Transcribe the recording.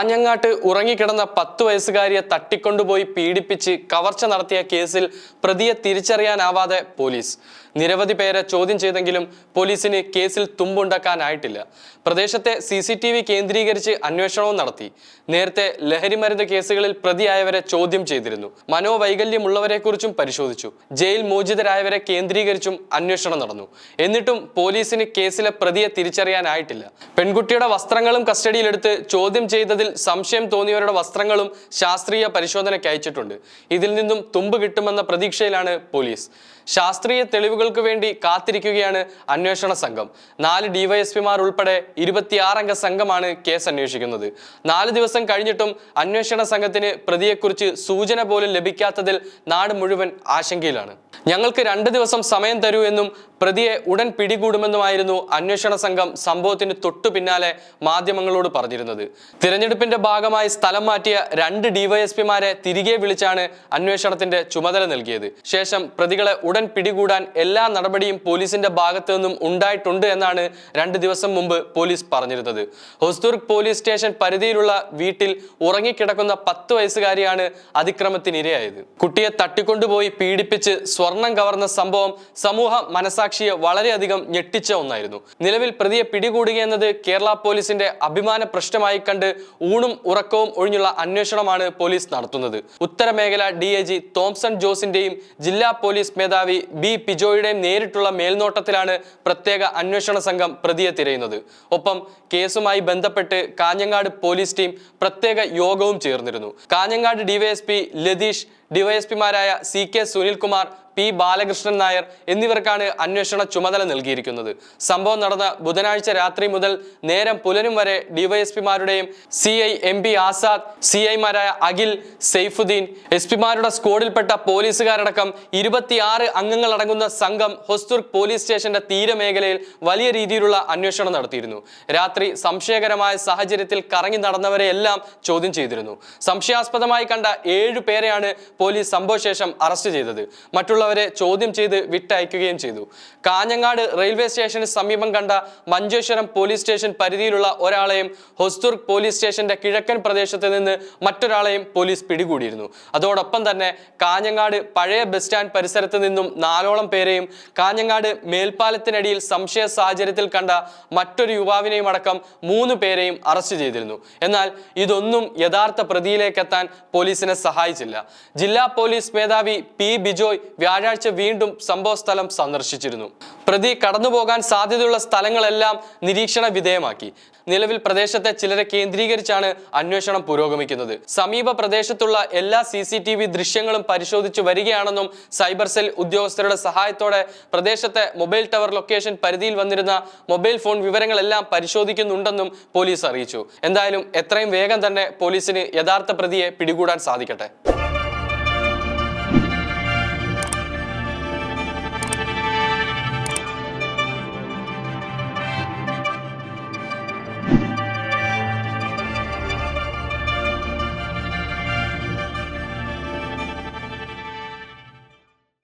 കാഞ്ഞങ്ങാട്ട് ഉറങ്ങിക്കിടന്ന പത്ത് വയസ്സുകാരിയെ തട്ടിക്കൊണ്ടുപോയി പീഡിപ്പിച്ച് കവർച്ച നടത്തിയ കേസിൽ പ്രതിയെ തിരിച്ചറിയാനാവാതെ പോലീസ്. നിരവധി പേരെ ചോദ്യം ചെയ്തെങ്കിലും പോലീസിന് കേസിൽ തുമ്പുണ്ടാക്കാനായിട്ടില്ല. പ്രദേശത്തെ സി സി ടി വി കേന്ദ്രീകരിച്ച് അന്വേഷണവും നടത്തി. നേരത്തെ ലഹരിമരുന്ന് കേസുകളിൽ പ്രതിയായവരെ ചോദ്യം ചെയ്തിരുന്നു. മനോവൈകല്യമുള്ളവരെക്കുറിച്ചും പരിശോധിച്ചു. ജയിൽ മോചിതരായവരെ കേന്ദ്രീകരിച്ചും അന്വേഷണം നടന്നു. എന്നിട്ടും പോലീസിന് കേസിലെ പ്രതിയെ തിരിച്ചറിയാനായിട്ടില്ല. പെൺകുട്ടിയുടെ വസ്ത്രങ്ങളും കസ്റ്റഡിയിലെടുത്ത് ചോദ്യം ചെയ്തതിൽ സംശയം തോന്നിയവരുടെ വസ്ത്രങ്ങളും ശാസ്ത്രീയ പരിശോധനയ്ക്ക് അയച്ചിട്ടുണ്ട്. ഇതിൽ നിന്നും തുമ്പ് കിട്ടുമെന്ന പ്രതീക്ഷയിലാണ് പോലീസ്. ശാസ്ത്രീയ തെളിവുകൾക്ക് വേണ്ടി കാത്തിരിക്കുകയാണ് അന്വേഷണ സംഘം. നാല് ഡിവൈഎസ്പിമാർ ഉൾപ്പെടെ ഇരുപത്തിയാറംഗ സംഘമാണ് കേസ് അന്വേഷിക്കുന്നത്. നാല് ദിവസം കഴിഞ്ഞിട്ടും അന്വേഷണ സംഘത്തിന് പ്രതിയെക്കുറിച്ച് സൂചന പോലും ലഭിക്കാത്തതിൽ നാട് മുഴുവൻ ആശങ്കയിലാണ്. ഞങ്ങൾക്ക് രണ്ട് ദിവസം സമയം തരൂ എന്നും പ്രതിയെ ഉടൻ പിടികൂടുമെന്നുമായിരുന്നു അന്വേഷണ സംഘം സംഭവത്തിന് തൊട്ടു പിന്നാലെ മാധ്യമങ്ങളോട് പറഞ്ഞിരുന്നത്. തിരഞ്ഞെടുപ്പിന്റെ ഭാഗമായി സ്ഥലം മാറ്റിയ രണ്ട് ഡിവൈഎസ്പിമാരെ തിരികെ വിളിച്ചാണ് അന്വേഷണത്തിന്റെ ചുമതല നൽകിയത്. ശേഷം പ്രതികളെ ഉടൻ പിടികൂടാൻ എല്ലാ നടപടിയും പോലീസിന്റെ ഭാഗത്തു നിന്നും ഉണ്ടായിട്ടുണ്ട് എന്നാണ് രണ്ട് ദിവസം മുമ്പ് പോലീസ് പറഞ്ഞിരുന്നത്. ഹൊസ്ദുർഗ് പോലീസ് സ്റ്റേഷൻ പരിധിയിലുള്ള വീട്ടിൽ ഉറങ്ങിക്കിടക്കുന്ന പത്ത് വയസ്സുകാരിയാണ് അതിക്രമത്തിനിരയായത്. കുട്ടിയെ തട്ടിക്കൊണ്ടുപോയി പീഡിപ്പിച്ച് സ്വർണം കവർന്ന സംഭവം സമൂഹ മനസാക്ഷിയെ വളരെയധികം ഞെട്ടിച്ച ഒന്നായിരുന്നു. നിലവിൽ പ്രതിയെ പിടികൂടുക എന്നത് കേരള പോലീസിന്റെ അഭിമാന പ്രശ്നമായി കണ്ട് ഊണും ഉറക്കവും ഒഴിഞ്ഞുള്ള അന്വേഷണമാണ് പോലീസ് നടത്തുന്നത്. ഉത്തരമേഖല ഡി എ ജി തോംസൺ ജോസിന്റെയും ജില്ലാ പോലീസ് മേധാവി ബി പിജോയുടെയും നേരിട്ടുള്ള മേൽനോട്ടത്തിലാണ് പ്രത്യേക അന്വേഷണ സംഘം പ്രതിയെ തിരയുന്നത്. ഒപ്പം കേസുമായി ബന്ധപ്പെട്ട് കാഞ്ഞങ്ങാട് പോലീസ് ടീം പ്രത്യേക യോഗവും ചേർന്നിരുന്നു. Kanhangad DYSP Latheesh ഡിവൈഎസ്പിമാരായ C K Sunilkumar P Balakrishnan Nair എന്നിവർക്കാണ് അന്വേഷണ ചുമതല നൽകിയിരിക്കുന്നത്. സംഭവം നടന്ന ബുധനാഴ്ച രാത്രി മുതൽ നേരം പുലരും വരെ ഡിവൈഎസ്പിമാരുടെയും C I M P Azad C ഐമാരായ അഖിൽ സെയ്ഫുദ്ദീൻ എസ് പിമാരുടെ സ്ക്വാഡിൽപ്പെട്ട പോലീസുകാരടക്കം ഇരുപത്തിയാറ് അംഗങ്ങൾ അടങ്ങുന്ന സംഘം ഹൊസ്തുർഗ് പോലീസ് സ്റ്റേഷന്റെ തീരമേഖലയിൽ വലിയ രീതിയിലുള്ള അന്വേഷണം നടത്തിയിരുന്നു. രാത്രി സംശയകരമായ സാഹചര്യത്തിൽ കറങ്ങി നടന്നവരെയെല്ലാം ചോദ്യം ചെയ്തിരുന്നു. സംശയാസ്പദമായി കണ്ട ഏഴു പേരെയാണ് പോലീസ് സംഭവശേഷം അറസ്റ്റ് ചെയ്തത്. മറ്റുള്ളവരെ ചോദ്യം ചെയ്ത് വിട്ടയക്കുകയും ചെയ്തു. കാഞ്ഞങ്ങാട് റെയിൽവേ സ്റ്റേഷന് സമീപം കണ്ട മഞ്ചേശ്വരം പോലീസ് സ്റ്റേഷൻ പരിധിയിലുള്ള ഒരാളെയും ഹൊസ്തുർഗ് പോലീസ് സ്റ്റേഷന്റെ കിഴക്കൻ പ്രദേശത്ത് നിന്ന് മറ്റൊരാളെയും പോലീസ് പിടികൂടിയിരുന്നു. അതോടൊപ്പം തന്നെ കാഞ്ഞങ്ങാട് പഴയ ബസ് സ്റ്റാൻഡ് പരിസരത്ത് നിന്നും നാലോളം പേരെയും കാഞ്ഞങ്ങാട് മേൽപ്പാലത്തിനടിയിൽ സംശയ സാഹചര്യത്തിൽ കണ്ട മറ്റൊരു യുവാവിനെയും അടക്കം മൂന്ന് പേരെയും അറസ്റ്റ് ചെയ്തിരുന്നു. എന്നാൽ ഇതൊന്നും യഥാർത്ഥ പ്രതിയിലേക്കെത്താൻ പോലീസിനെ സഹായിച്ചില്ല. ജില്ലാ പോലീസ് മേധാവി പി ബിജോയ് വ്യാഴാഴ്ച വീണ്ടും സംഭവ സ്ഥലം സന്ദർശിച്ചിരുന്നു. പ്രതി കടന്നുപോകാൻ സാധ്യതയുള്ള സ്ഥലങ്ങളെല്ലാം നിരീക്ഷണ വിധേയമാക്കി. നിലവിൽ പ്രദേശത്തെ ചിലരെ കേന്ദ്രീകരിച്ചാണ് അന്വേഷണം പുരോഗമിക്കുന്നത്. സമീപ പ്രദേശത്തുള്ള എല്ലാ സി സി ടി വി ദൃശ്യങ്ങളും പരിശോധിച്ചു വരികയാണെന്നും സൈബർ സെൽ ഉദ്യോഗസ്ഥരുടെ സഹായത്തോടെ പ്രദേശത്തെ മൊബൈൽ ടവർ ലൊക്കേഷൻ പരിധിയിൽ വന്നിരുന്ന മൊബൈൽ ഫോൺ വിവരങ്ങളെല്ലാം പരിശോധിക്കുന്നുണ്ടെന്നും പോലീസ് അറിയിച്ചു. എന്തായാലും എത്രയും വേഗം തന്നെ പോലീസിന് യഥാർത്ഥ പ്രതിയെ പിടികൂടാൻ സാധിക്കട്ടെ.